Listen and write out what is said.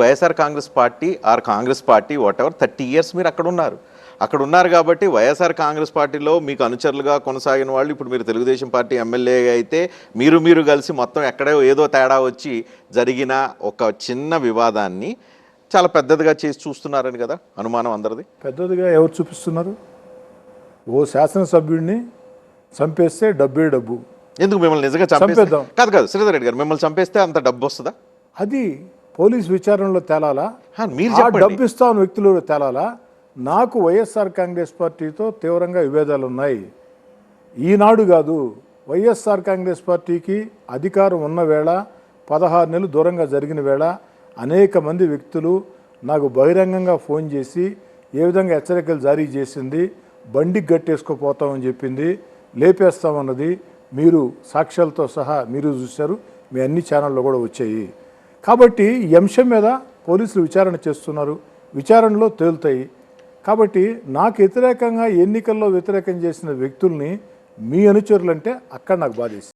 YSR Congress party or Congress party whatever thirty years మీరు అక్కడ ఉన్నారు అక్కడ ఉన్నారు కాబట్టి వైఎస్ఆర్ కాంగ్రెస్ పార్టీలో మీకు అనుచరులుగా కొనసాగిన వాళ్ళు ఇప్పుడు మీరు తెలుగుదేశం పార్టీ ఎమ్మెల్యే అయితే మీరు మీరు కలిసి మొత్తం ఎక్కడో ఏదో తేడా వచ్చి జరిగిన ఒక చిన్న వివాదాన్ని చాలా పెద్దదిగా చేసి చూస్తున్నారని కదా అనుమానం అందరిది? పెద్దదిగా ఎవరు చూపిస్తున్నారు? ఓ శాసనసభ్యుడిని చంపేస్తే డబ్బే డబ్బు. ఎందుకు మిమ్మల్ని నిజంగా చంపేద్దాం. కాదు కాదు శ్రీధర్ రెడ్డి గారు మిమ్మల్ని చంపేస్తే అంత డబ్బు వస్తుందా? అది పోలీస్ విచారణలో తేలాలా? మీరు డబ్బు ఇస్తాను వ్యక్తులు తేలాలా? నాకు వైఎస్ఆర్ కాంగ్రెస్ పార్టీతో తీవ్రంగా విభేదాలు ఉన్నాయి ఈనాడు కాదు వైఎస్ఆర్ కాంగ్రెస్ పార్టీకి అధికారం ఉన్న వేళ పదహారు నెలలు దూరంగా జరిగిన వేళ అనేక మంది వ్యక్తులు నాకు బహిరంగంగా ఫోన్ చేసి ఏ విధంగా హెచ్చరికలు జారీ చేసింది బండికి గట్టేసుకోపోతామని చెప్పింది లేపేస్తామన్నది మీరు సాక్ష్యాలతో సహా మీరు చూశారు మీ అన్ని ఛానల్లో కూడా వచ్చాయి. కాబట్టి ఈ అంశం మీద పోలీసులు విచారణ చేస్తున్నారు. విచారణలో తేలుతాయి. కాబట్టి నాకు వ్యతిరేకంగా ఎన్నికల్లో వ్యతిరేకం చేసిన వ్యక్తుల్ని మీ అనుచరులంటే అక్కడ నాకు బాధేసి